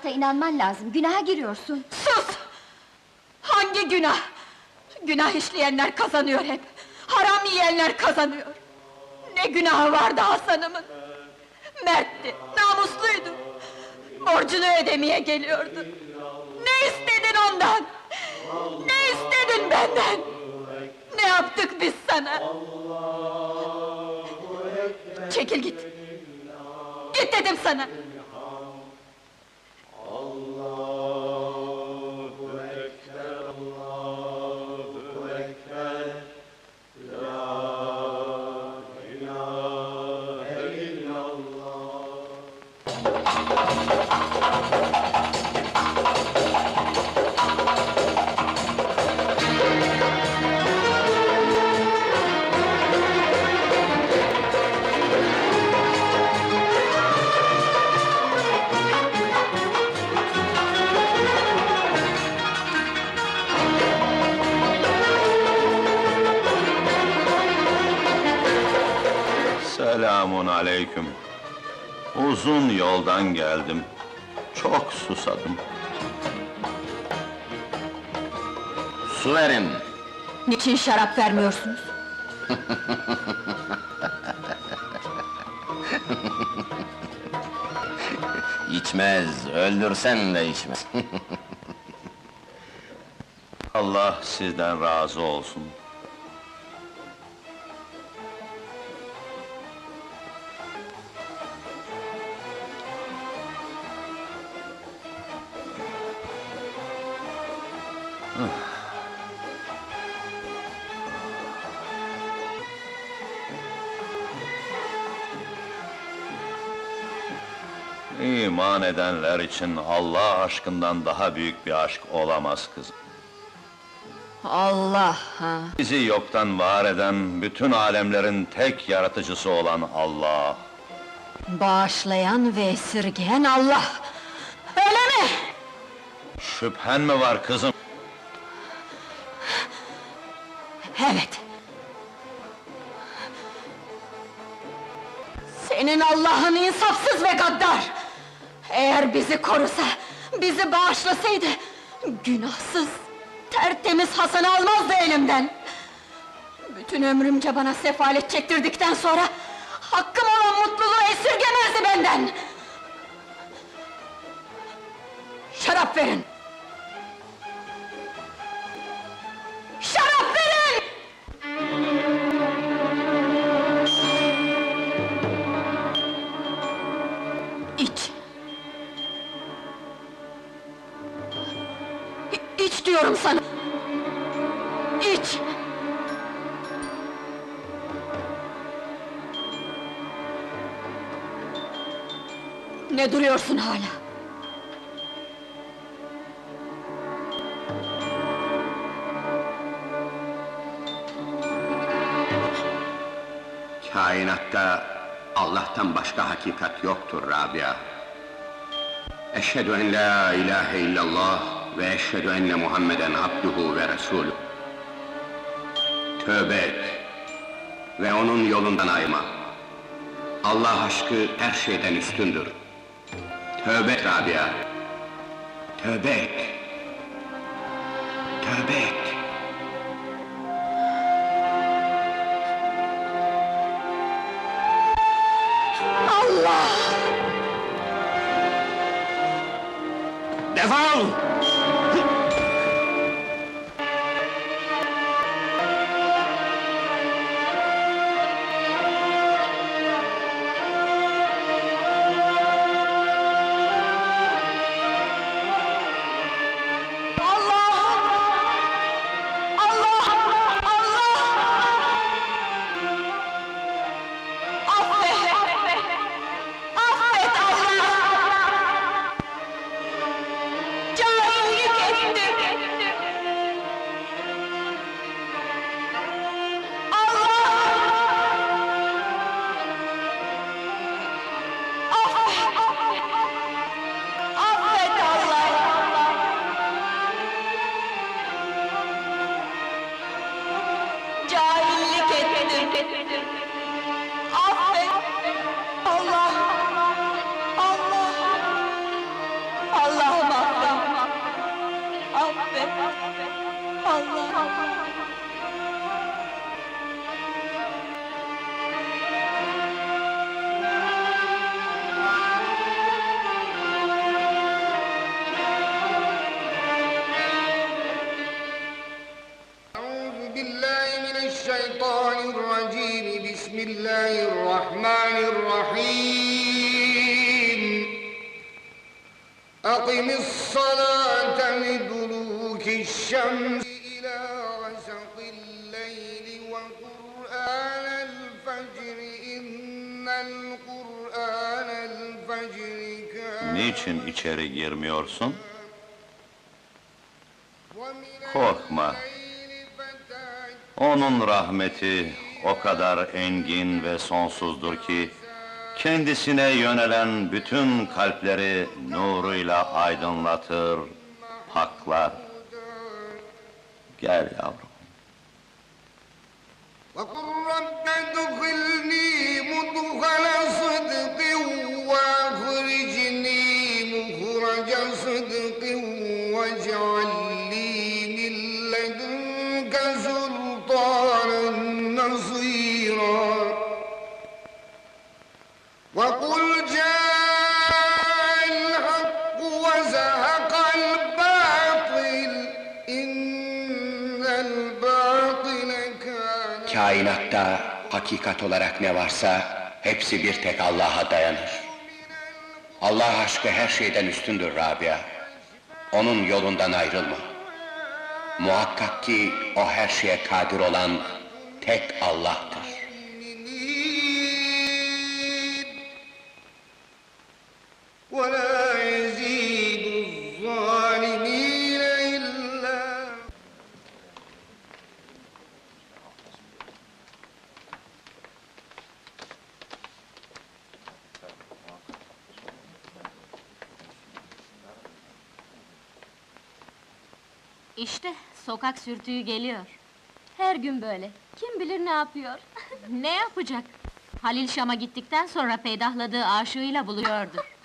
Mukadderata inanman lazım, günaha giriyorsun. Sus! Hangi günah? Günah işleyenler kazanıyor hep. Haram yiyenler kazanıyor. Ne günahı vardı Hasan'ımın? Mertti, namusluydu. Borcunu ödemeye geliyordu. Ne istedin ondan? Ne istedin benden? Ne yaptık biz sana? Çekil git. Git dedim sana. Aleyküm. Uzun yoldan geldim. Çok susadım. Su verin. Niçin şarap vermiyorsunuz? İçmez, öldürsen de içmez. Allah sizden razı olsun. İman edenler için Allah aşkından daha büyük bir aşk olamaz kızım. Allah ha! Bizi yoktan var eden, bütün alemlerin tek yaratıcısı olan Allah. Bağışlayan ve esirgeyen Allah! Öyle mi? Şüphen mi var kızım? Evet! Senin Allah'ın insafsız ve gaddar! Eğer bizi korusa, bizi bağışlasaydı... ...günahsız, tertemiz Hasan'ı almazdı elimden! Bütün ömrümce bana sefalet çektirdikten sonra... ...hakkım olan mutluluğu esirgemezdi benden! Şarap verin! Ne duruyorsun hala? Kainatta Allah'tan başka hakikat yoktur Rabia. Eşhedü en la ilahe illallah ve eşhedü enne Muhammeden abduhu ve resulü. Tövbe et ve onun yolundan ayma. Allah aşkı her şeyden üstündür. Tövbe et Rabia. Tövbe et. Tövbe et. Allah! Defol! أقم الصلاة لدلوك الشمس إلى غسق الليل وقرآن الفجر إن القرآن الفجر كان Niçin içeri girmiyorsun? ومن Korkma. الليل فتهجد Onun rahmeti o kadar engin ve sonsuzdur ki, kendisine yönelen bütün kalpleri nuruyla aydınlatır, haklar. Gel yavrum. وقل رب ادخلني مدخل صدق Kainatta hakikat olarak ne varsa hepsi bir tek Allah'a dayanır. Allah aşkı her şeyden üstündür Rabia. Onun yolundan ayrılma. Muhakkak ki o her şeye kadir olan tek Allah'tır. İşte sokak sürtüğü geliyor. Her gün böyle. Kim bilir ne yapıyor? ne yapacak? Halil Şam'a gittikten sonra peydahladığı aşığıyla buluyordur.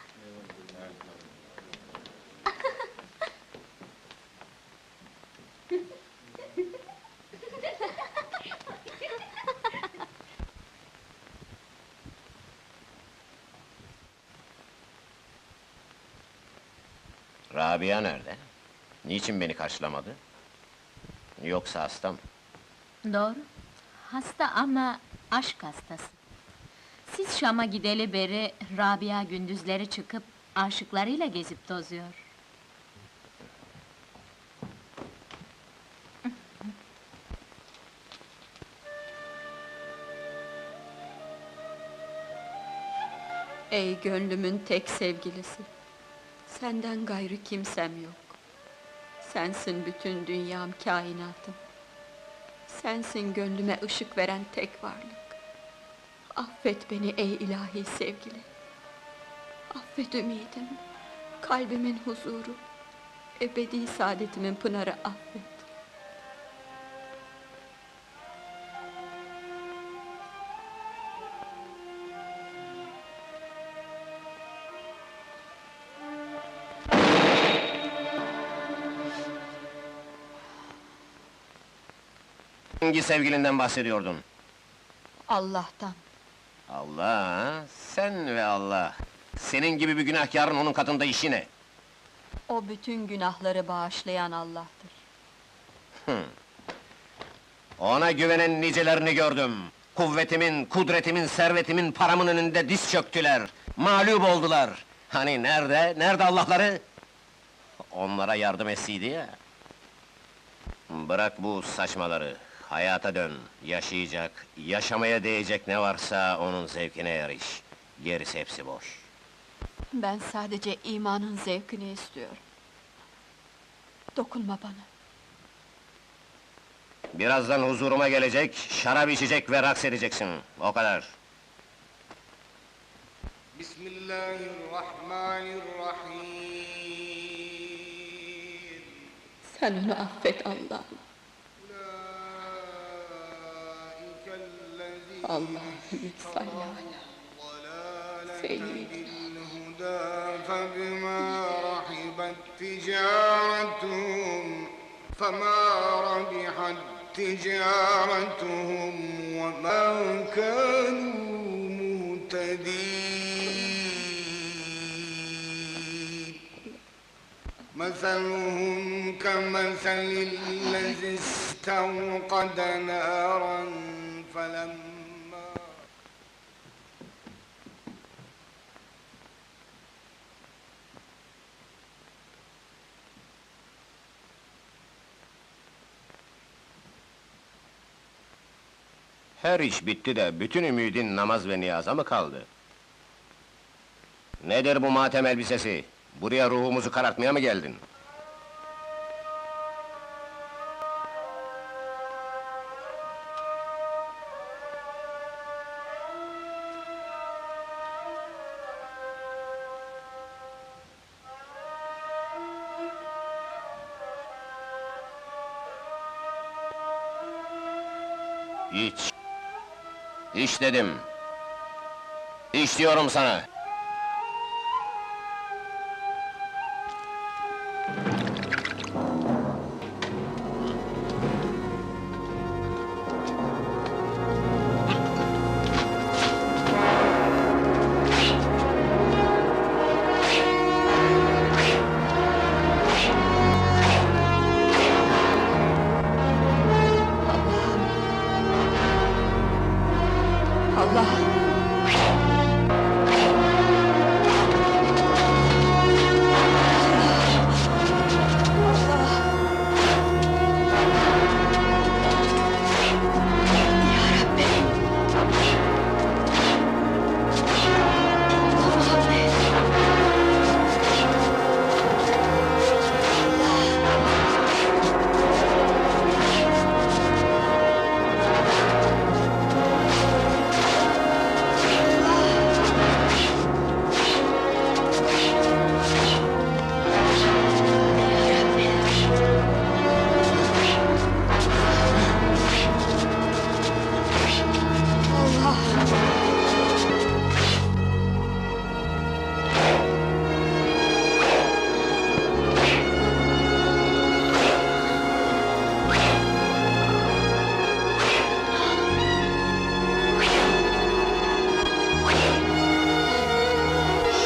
Rabia nerede? Niçin beni karşılamadı? Yoksa hasta mı? Doğru. Hasta ama aşk hastası. Siz Şam'a gideli beri Rabia gündüzleri çıkıp aşıklarıyla gezip tozuyor. Ey gönlümün tek sevgilisi! Senden gayrı kimsem yok. Sensin bütün dünyam, kainatım. Sensin gönlüme ışık veren tek varlık. Affet beni ey ilahi sevgili. Affet ümidim, kalbimin huzuru, ebedi saadetimin pınarı affet. Hangi sevgilinden bahsediyordun? Allah'tan. Allah, sen ve Allah. Senin gibi bir günahkarın onun katında işi ne? O bütün günahları bağışlayan Allah'tır. Ona güvenen nicelerini gördüm. Kuvvetimin, kudretimin, servetimin, paramın önünde diz çöktüler. Mağlup oldular. Hani nerede, nerede Allah'ları? Onlara yardım etsiydi ya. Bırak bu saçmaları. Hayata dön, yaşayacak, yaşamaya değecek ne varsa onun zevkine yarış. Gerisi hepsi boş. Ben sadece imanın zevkini istiyorum. Dokunma bana. Birazdan huzuruma gelecek, şarap içecek ve raks edeceksin. O kadar. Bismillahirrahmanirrahim. Sen onu affet Allah'ım. Salli ala seyyidina. الهدى فبما رحبت تجارتهم فما ربحت تجارتهم وما كانوا مهتدين مثلهم كمثل الذي استوقد نارا فلما Her iş bitti de bütün ümidin namaz ve niyaza mı kaldı? Nedir bu matem elbisesi? Buraya ruhumuzu karartmaya mı geldin? İç. İç dedim. İç diyorum sana.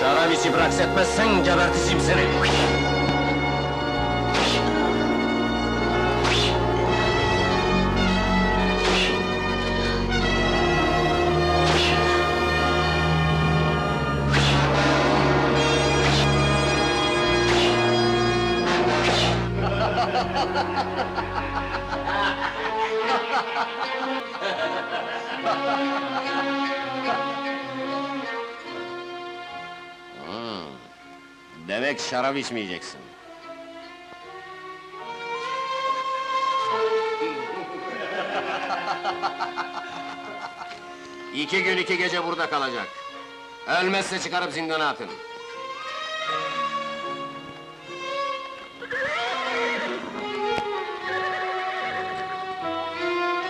Şarap içip raks etmezsen geberteceğim seni. Demek şarap içmeyeceksin. İki gün iki gece burada kalacak. Ölmezse çıkarıp zindana atın.